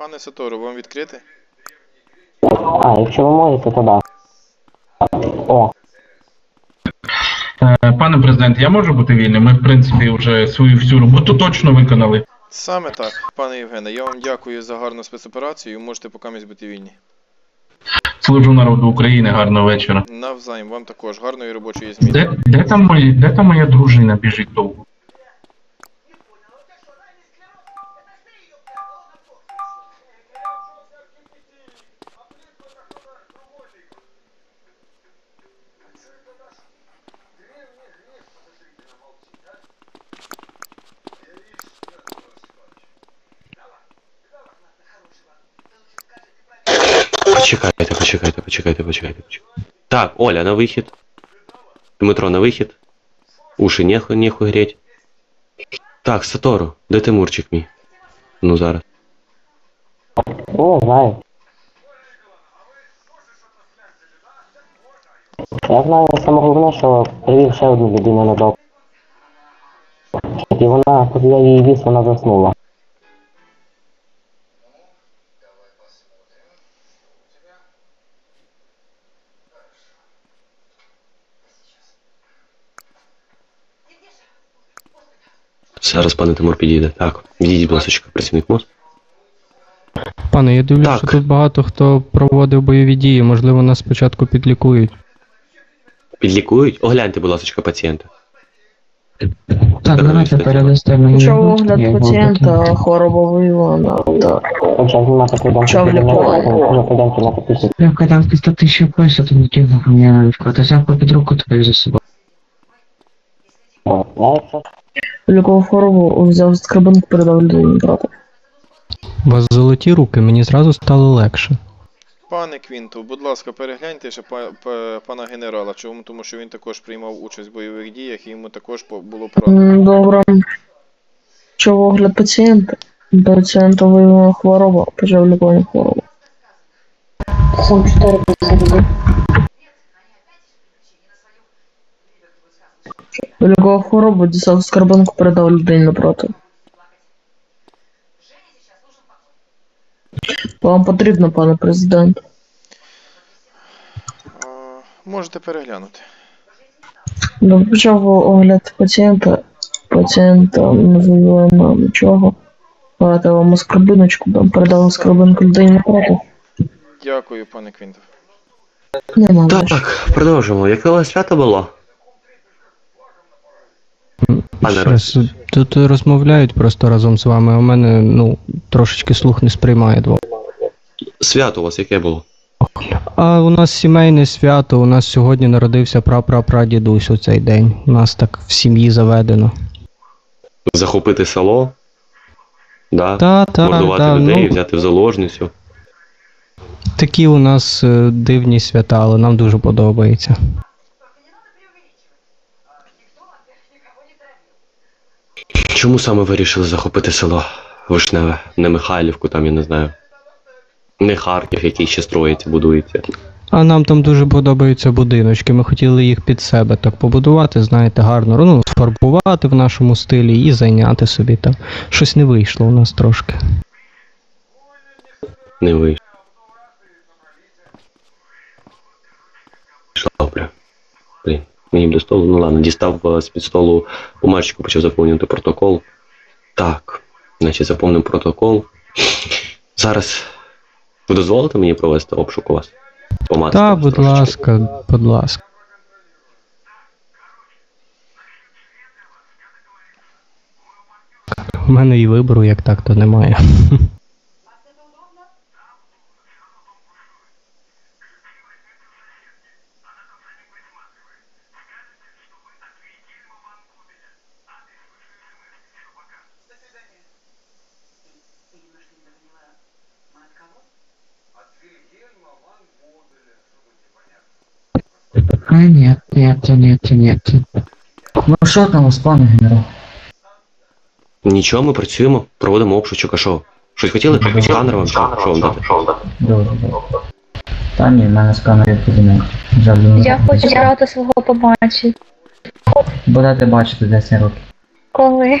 Пане Сатору, вам відкрити? А, якщо ви можете, то да. О, Е, Пане президент, я можу бути вільним? Ми, в принципі, вже свою всю роботу точно виконали. Саме так, пане Євгене, я вам дякую за гарну спецоперацію. Можете покамість бути вільні. Служу народу України, гарного вечора. Навзаєм, вам також гарної робочої зміни. Де, де, там, де там моя дружина біжить довго? почекайте, почекайте, почекайте, почекайте. Так, Оля, на вихід. Дмитро, на вихід. Уші нехуй, нехуй греть. Так, Сатору, де Тимурчик мій? Ну зараз. о, знаю. Я знаю саме головне, що привів ще одну людину на док. І вона, коли я її віз, вона заснула. Зараз пане Тимур підійде. Так, відійдіть, будь ласка, працівник МОЗ. Пане, я дивлюсь, Так. що тут багато хто проводив бойові дії, можливо, нас спочатку підлікують. Підлікують? Огляньте, будь ласка, пацієнта. Так, давайте передасте мені. Почав руки, я огляд його пацієнта, хвороба виявлена. Так. Почав. Лікувати. Я когда в 100 тысяч пояса, то не тягну мне легко. Ты взял под руку, то за собой. Я якщо хворобу, взяв скребинку, передав людині брата. У вас золоті руки, мені зразу стало легше. Пане Квінту, будь ласка, перегляньте ще па- па- пана генерала. Чому? Тому що він також приймав участь в бойових діях і йому також по- було поранено. М, Добре. Почав огляд пацієнта. Пацієнта виявлена хвороба, почав лікування хвороби. Лікував хворобу, дістав скарбинку, передав людині напроти. Вам потрібно, пане президент. А, можете переглянути. Ну, Почав огляд пацієнта. Пацієнта не виявлено нічого. Давайте вам скарбиночку, дам, передав скарбинку людині напроти. Дякую, пане Квінту. Нема більше. Так, продовжимо. Яке у вас свято було? Пане Щас, тут розмовляють просто разом з вами, а у мене, ну, трошечки слух не сприймає двох. Свято у вас яке було? А у нас сімейне свято, у нас сьогодні народився прапрапрадідусь у цей день. У нас так в сім'ї заведено. Захопити село? Да? Та, та, Мордувати та, людей, ну, взяти в заложницю. такі у нас е, дивні свята, але нам дуже подобається. Чому саме вирішили захопити село Вишневе, не Михайлівку, там я не знаю. Не Харків, який ще строїться, будується. А нам там дуже подобаються будиночки. Ми хотіли їх під себе так побудувати, знаєте, гарно, ну, сфарбувати в нашому стилі і зайняти собі там. Щось не вийшло у нас трошки. Не вийшло. Добре. Блін, мені б до столу. Ну ладно, дістав з-під столу бумажечку, почав заповнювати протокол. Так, значить, заповнив протокол. Зараз ви дозволите мені провести обшук у вас? Помацати Та, вас будь трошечки? ласка, будь ласка. У мене і вибору як так, то немає. А, нет, нет, нет, нет. Ну що там у пане генерал? Нічого, ми працюємо, проводимо обшучок, а що? Щось хотіли? Сканер вам? Що що вам дати? Добре, добре. Та ні, в мене сканер не Я хочу брата свого побачити. Будете бачити 10 років. Коли?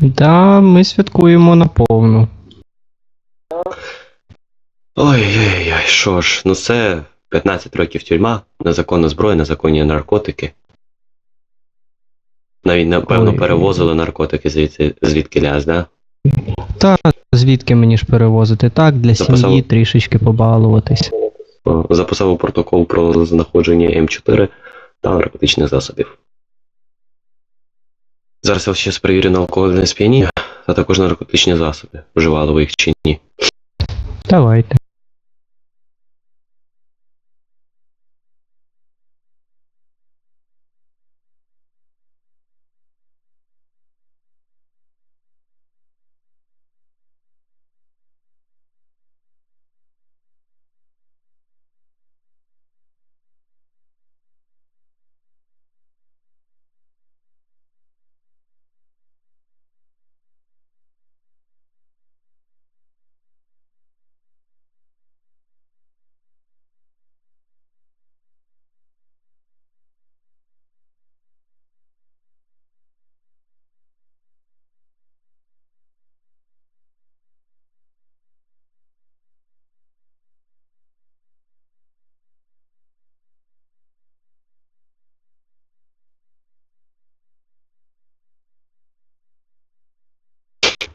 Да, ми святкуємо наповну. Ой-ой-ой, що ж, ну це 15 років тюрма, незаконна зброя, незаконні наркотики. Навіть, напевно, Ой. перевозили наркотики звідси, звідки ляз, да? Та звідки мені ж перевозити? Так, для Записав. сім'ї трішечки побалуватись. Записав у протокол про знаходження М4 та наркотичних засобів. Зараз я ще перевірю алкогольне сп'яніння, а також наркотичні засоби. Вживали ви їх чи ні. Давайте.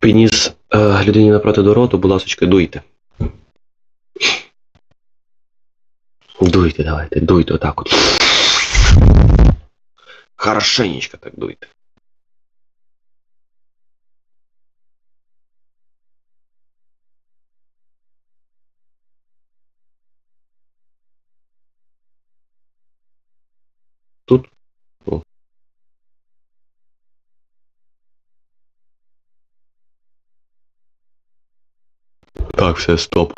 Підніс е, людині напроти до роту, будь ласочка, дуйте. Дуйте, давайте, дуйте отак от. Хорошенечко так дуйте. Тут? О. Так, все, стоп.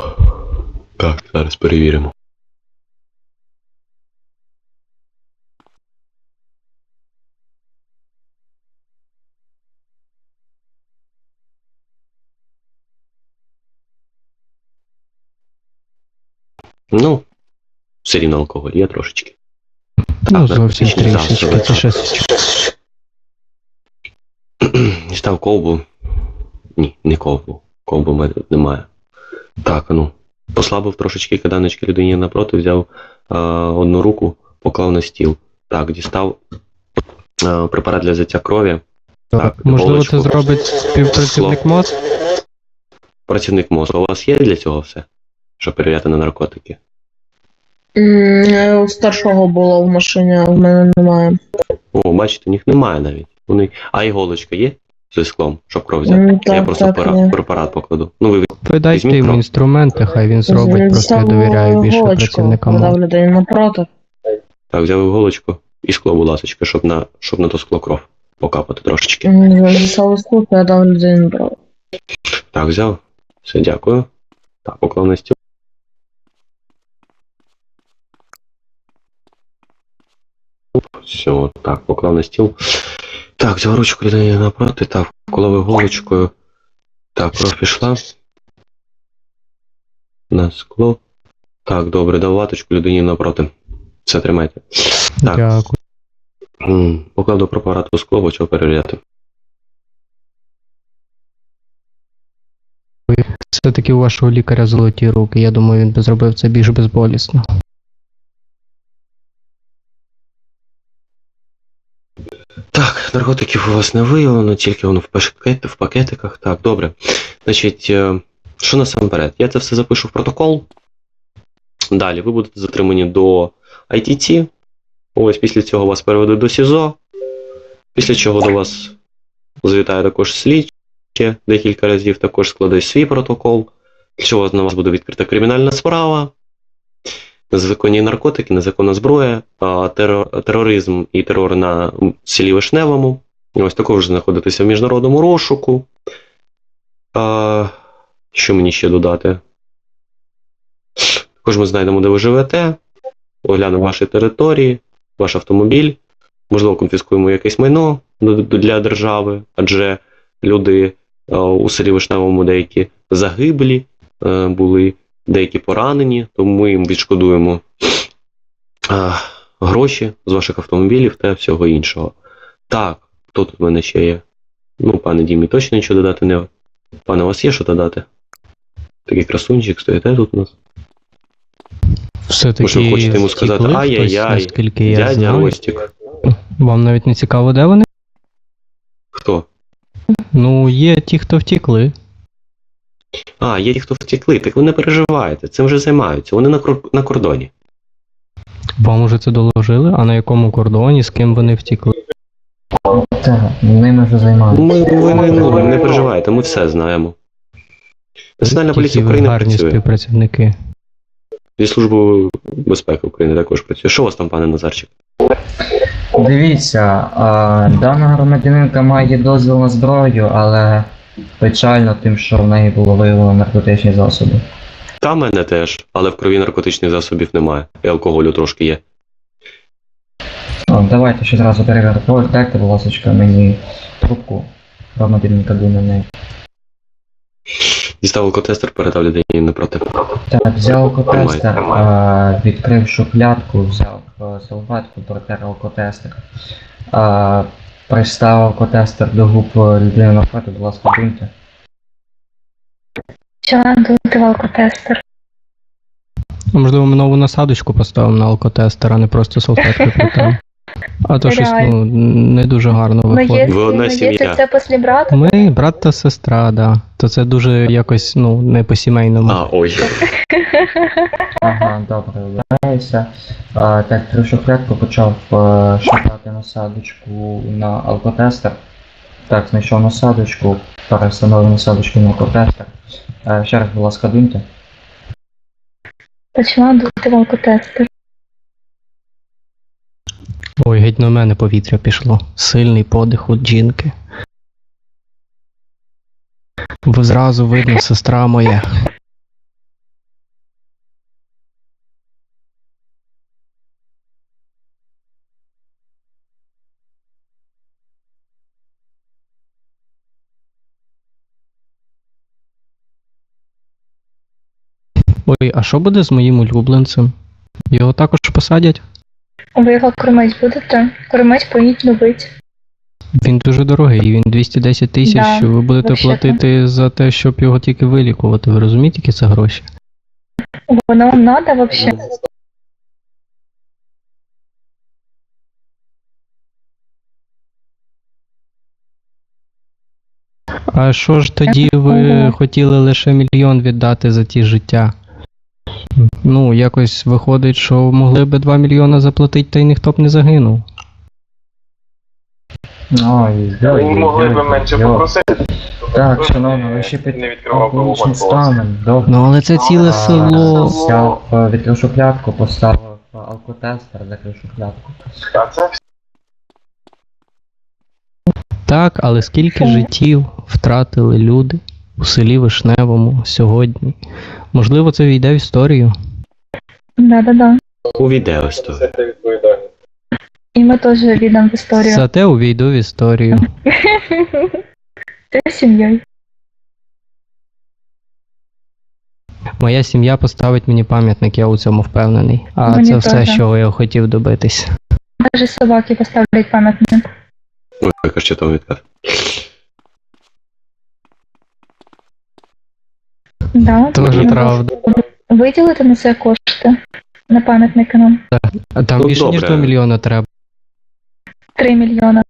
Так, зараз перевіримо. Ну, все рівно алкоголь є трошечки. Ну, зовсім трішечки. Це щось. Дістав ковбу. Ні, не ковбу. Ковбу в мене немає. Так, ну. Послабив трошечки киданочки людині напроти, взяв е, одну руку, поклав на стіл. Так, дістав е, препарат для взяття крові. Так, Можливо, голочку. це зробить співпрацівник МОЗ? Працівник мозку. У вас є для цього все? Щоб перевіряти на наркотики? М, У старшого було в машині, а в мене немає. О, бачите, у них немає навіть. Вони... А іголочка є зі склом, щоб кров взяти? М, я так, просто так, пара- препарат покладу. Ну, ви Візьміть йому кров. інструменти, хай він зробить, просто я довіряю більше голочку, працівникам. подав людині напроти. так, взяв іголочку і скло, будь ласочка, щоб на, щоб на то скло кров покапати трошечки. М, Дістав листку, подав людині напроти. Так, взяв. Все, дякую. Так, поклав на стіл. Все, так, поклав на стіл. Так, взяв ручку людині напроти, так, вколов іголочкою. Так, кров пішла. На скло. Так, добре, дав ваточку людині напроти. Все, тримайте. Так. Дякую. М, Поклав до препарату скло, почав перевіряти. Все-таки у вашого лікаря золоті руки. Я думаю, він би зробив це більш безболісно. Наркотиків у вас не виявлено, тільки воно в, пакет, в пакетиках. Так, добре. Значить, е, що насамперед? Я це все запишу в протокол. Далі ви будете затримані до ITT. Ось після цього вас переведуть до СІЗО. Після чого до вас завітає також слідчі, декілька разів також складе свій протокол. Після чого на вас буде відкрита кримінальна справа. Незаконні наркотики, незаконна зброя, терор, тероризм і терор на селі Вишневому. Ось також знаходитися в міжнародному розшуку. Що мені ще додати? Також ми знайдемо, де ви живете, оглянемо ваші території, ваш автомобіль, можливо, конфіскуємо якесь майно для держави, адже люди у селі Вишневому деякі загиблі е, були, деякі поранені, тому ми їм відшкодуємо е, гроші з ваших автомобілів та всього іншого. Так, хто тут в мене ще є? Ну, пане Дімі, точно нічого додати не. Пане, у вас є що додати? Такий красунчик, стоїте тут у нас. Все-таки Може, ви хочете йому сказати, ай-яй-яй, я Дядя знаю. Ростік. Вам навіть не цікаво, де вони? Хто? Ну, є ті, хто втікли. А, є ті, хто втекли, так ви не переживаєте, цим вже займаються. Вони на, кор- на кордоні. Вам уже це доложили, а на якому кордоні, з ким вони втікли? Так, ними вже займалися. Ми, ви не, ну, не переживайте, ми все знаємо. Національна поліція України гарні працює. співпрацівники. Зі Службою безпеки України також працює. Що у вас там, пане Назарчик? Дивіться, а, дана громадянинка має дозвіл на зброю, але печально тим, що в неї було виявлено наркотичні засоби. Та мене теж, але в крові наркотичних засобів немає. І алкоголю трошки є. О, давайте ще зразу перевірити. Повертайте, будь ласка, мені трубку. Громадянинка думає неї. Дістав алкотестер, передав людині напроти. Так, взяв алкотестер, а, відкрив шухлядку, взяв е, салфетку, протер алкотестер. А, пристав алкотестер до губ людини навпроти, будь ласка, думайте. Що в алкотестер? Можливо, ми нову насадочку поставимо на алкотестер, а не просто салфетки протрем. А то щось ну, не дуже гарно Ну, виходить. якщо, Ви одна ну, сім'я. це після брата, Ми брат та сестра, да. То це дуже якось, ну, не по-сімейному. А, ой. Ага, добре, вибираюся. А, так, три шухлядку почав е, шукати насадочку на алкотестер. Так, знайшов насадочку, перестановив насадочку на алкотестер. Е, ще раз, будь ласка, дуньте. почала дути в алкотестер. Геть на мене повітря пішло. Сильний подих у жінки. Бо зразу видно сестра моя. Ой, а що буде з моїм улюбленцем? Його також посадять? Ви його кормить будете? Кормить, поїть, любить. Він дуже дорогий, він 210 тисяч, Да, ви будете вообще-то. платити за те, щоб його тільки вилікувати. Ви розумієте, які це гроші? Воно вам надо вообще? А що ж тоді ви хотіли лише мільйон віддати за ті життя? Ну, якось виходить, що могли би 2 мільйони заплатити, та й ніхто б не загинув. Ой, йой, Ви могли б менше попросити. Так, шановно, ви ще під Не відкривав алкоголічним вогонь, станом. Добре. Ну але це ціле А, село. Взяв, е, відкрив шухлядку, поставив е, алкотестер, закрив шухлядку. А це Так, але скільки життів втратили люди у селі Вишневому сьогодні? Можливо, це війде в історію. Да-да-да. У відео сто. все це відповідальність. І ми теж віддамо в історію. Зате увійду в історію. Ти з сім'єю. Моя сім'я поставить мені пам'ятник, я у цьому впевнений. А Мені це все, теж. що я хотів добитись. Навіть собаки поставлять пам'ятник. Ой, яка ще там відказ. Да, Тоже правда. Виділити на це кошти. На пам'ятники нам. А там Ну, більше ніж добре. 2 мільйони треба. 3 мільйони.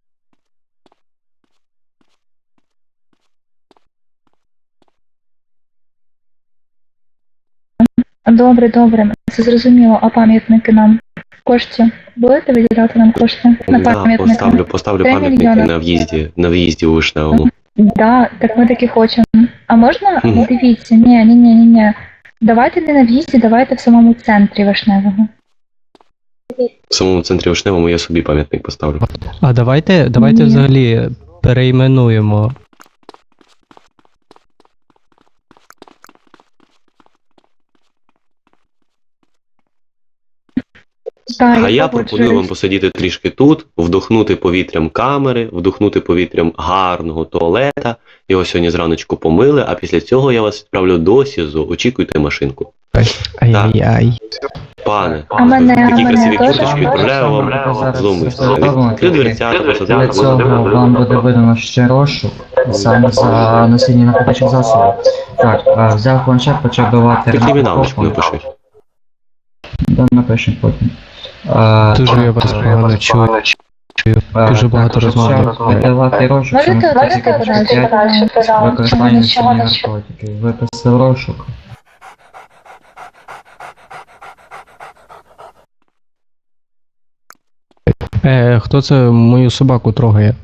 Добре, добре, це зрозуміло, а пам'ятники нам кошти. Будете виділяти нам кошти на Да, пам'ятники? поставлю, поставлю Три пам'ятники мільйони. на в'їзді, на в'їзді у Вишневому. Да, так ми таки хочемо. А можна? Мгм. Дивіться, ні, ні, ні, ні, ні. Давайте не на в'їзді, давайте в самому центрі Вишневого. В самому центрі Вишневому я собі пам'ятник поставлю. А давайте, давайте Ні. взагалі перейменуємо. Так, А я пропоную вам посидіти трішки тут, вдохнути повітрям камери, вдохнути повітрям гарного туалета. Його сьогодні зраночку помили, а після цього я вас відправлю до СІЗО. Очікуйте машинку. Ай-яй-яй. Пане, А мене- такі а красиві курточки відправляю вам Відкрив таке. дверцята, Для цього вам буде видано ще розшук саме за носіння наркотичних засобів. Так, е, взяв планшет, почав давати Ти криміналочку напиши. Да, напишемо потім. Е, Дуже я вас погано чую. е, дуже багато. Видавати розшук, використання наркотиків. Виписав розшук. Е, хто це мою собаку трогає?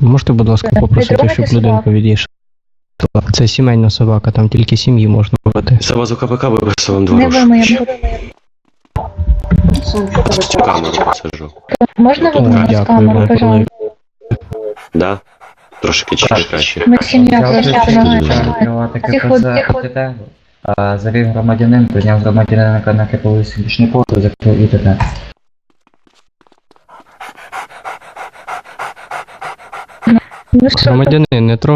Можете, будь ласка, Не попросити, щоб людинка відійшла? Це сімейна собака, там тільки сім'ї можна бути. Савазу КПК виписав вам два Не розшуки. В камеру посаджу. Можна вимити з камеру, пожалуйста? Да? Трошки чуть краще. Тихо. ІТТ. Е, Завів громадянин, підняв громадянина на киповий сидічний позов, закрив ІТТ. Ну що, Громадянин, не трогай